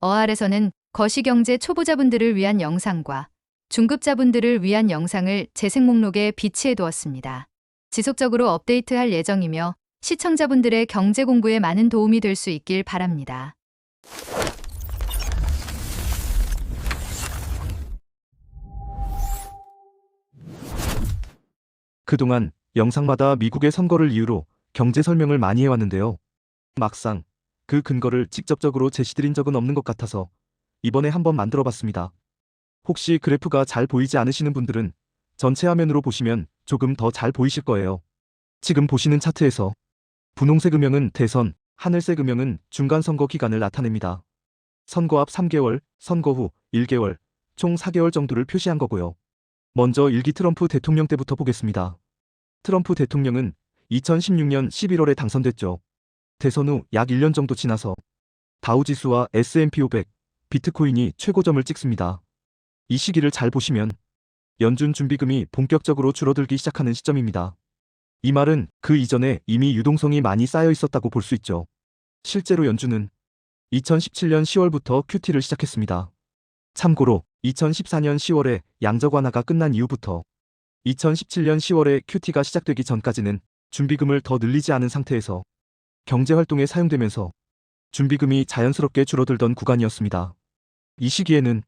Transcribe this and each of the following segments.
어알에서는 거시경제 초보자분들을 위한 영상과 중급자분들을 위한 영상을 재생 목록에 비치해 두었습니다. 지속적으로 업데이트할 예정이며 시청자분들의 경제 공부에 많은 도움이 될 수 있길 바랍니다. 그동안 영상마다 미국의 선거를 이유로 경제 설명을 많이 해왔는데요. 막상 그 근거를 직접적으로 제시드린 적은 없는 것 같아서 이번에 한번 만들어 봤습니다. 혹시 그래프가 잘 보이지 않으시는 분들은 전체 화면으로 보시면 조금 더 잘 보이실 거예요. 지금 보시는 차트에서 분홍색 음영은 대선, 하늘색 음영은 중간 선거 기간을 나타냅니다. 선거 앞 3개월, 선거 후 1개월, 총 4개월 정도를 표시한 거고요. 먼저 1기 트럼프 대통령 때부터 보겠습니다. 트럼프 대통령은 2016년 11월에 당선됐죠. 대선 후 약 1년 정도 지나서 다우지수와 S&P 500, 비트코인이 최고점을 찍습니다. 이 시기를 잘 보시면 연준 준비금이 본격적으로 줄어들기 시작하는 시점입니다. 이 말은 그 이전에 이미 유동성이 많이 쌓여 있었다고 볼 수 있죠. 실제로 연준은 2017년 10월부터 QT를 시작했습니다. 참고로 2014년 10월에 양적 완화가 끝난 이후부터 2017년 10월에 QT가 시작되기 전까지는 준비금을 더 늘리지 않은 상태에서 경제 활동에 사용되면서 준비금이 자연스럽게 줄어들던 구간이었습니다. 이 시기에는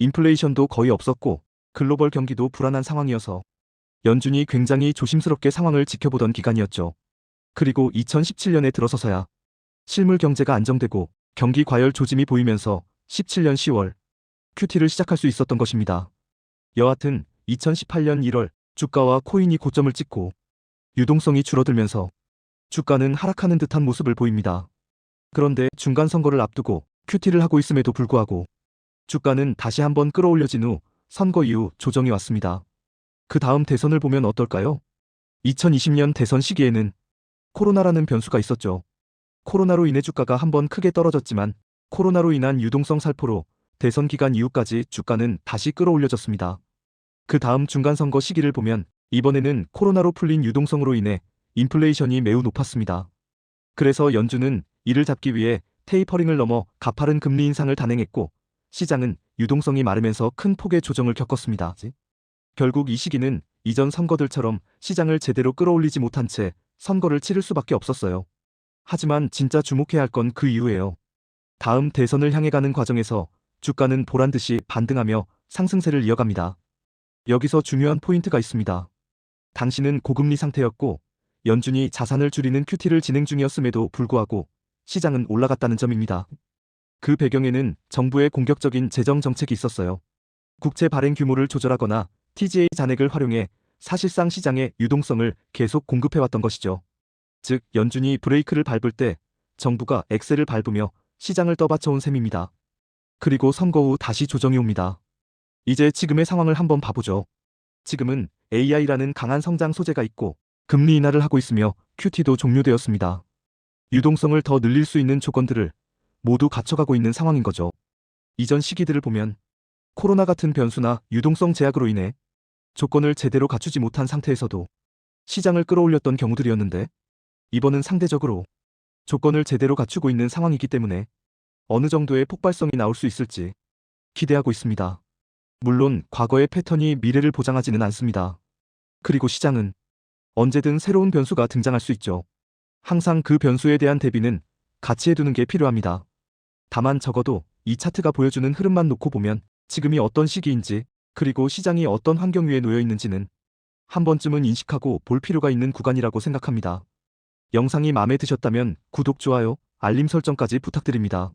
인플레이션도 거의 없었고 글로벌 경기도 불안한 상황이어서 연준이 굉장히 조심스럽게 상황을 지켜보던 기간이었죠. 그리고 2017년에 들어서서야 실물 경제가 안정되고 경기 과열 조짐이 보이면서 17년 10월 QT를 시작할 수 있었던 것입니다. 여하튼 2018년 1월 주가와 코인이 고점을 찍고 유동성이 줄어들면서 주가는 하락하는 듯한 모습을 보입니다. 그런데 중간 선거를 앞두고 QT를 하고 있음에도 불구하고 주가는 다시 한번 끌어올려진 후 선거 이후 조정이 왔습니다. 그 다음 대선을 보면 어떨까요? 2020년 대선 시기에는 코로나라는 변수가 있었죠. 코로나로 인해 주가가 한번 크게 떨어졌지만 코로나로 인한 유동성 살포로 대선 기간 이후까지 주가는 다시 끌어올려졌습니다. 그 다음 중간선거 시기를 보면 이번에는 코로나로 풀린 유동성으로 인해 인플레이션이 매우 높았습니다. 그래서 연준은 이를 잡기 위해 테이퍼링을 넘어 가파른 금리 인상을 단행했고 시장은 유동성이 마르면서 큰 폭의 조정을 겪었습니다. 결국 이 시기는 이전 선거들처럼 시장을 제대로 끌어올리지 못한 채 선거를 치를 수밖에 없었어요. 하지만 진짜 주목해야 할 건 그 이후에요. 다음 대선을 향해 가는 과정에서 주가는 보란 듯이 반등하며 상승세를 이어갑니다. 여기서 중요한 포인트가 있습니다. 당시는 고금리 상태였고 연준이 자산을 줄이는 QT를 진행 중이었음에도 불구하고 시장은 올라갔다는 점입니다. 그 배경에는 정부의 공격적인 재정 정책이 있었어요. 국채 발행 규모를 조절하거나 TGA 잔액을 활용해 사실상 시장에 유동성을 계속 공급해왔던 것이죠. 즉, 연준이 브레이크를 밟을 때 정부가 엑셀을 밟으며 시장을 떠받쳐온 셈입니다. 그리고 선거 후 다시 조정이 옵니다. 이제 지금의 상황을 한번 봐보죠. 지금은 AI라는 강한 성장 소재가 있고 금리 인하를 하고 있으며 QT도 종료되었습니다. 유동성을 더 늘릴 수 있는 조건들을 모두 갖춰가고 있는 상황인 거죠. 이전 시기들을 보면 코로나 같은 변수나 유동성 제약으로 인해 조건을 제대로 갖추지 못한 상태에서도 시장을 끌어올렸던 경우들이었는데 이번은 상대적으로 조건을 제대로 갖추고 있는 상황이기 때문에 어느 정도의 폭발성이 나올 수 있을지 기대하고 있습니다. 물론 과거의 패턴이 미래를 보장하지는 않습니다. 그리고 시장은 언제든 새로운 변수가 등장할 수 있죠. 항상 그 변수에 대한 대비는 같이 해두는 게 필요합니다. 다만 적어도 이 차트가 보여주는 흐름만 놓고 보면 지금이 어떤 시기인지 그리고 시장이 어떤 환경 위에 놓여 있는지는 한 번쯤은 인식하고 볼 필요가 있는 구간이라고 생각합니다. 영상이 마음에 드셨다면 구독, 좋아요, 알림 설정까지 부탁드립니다.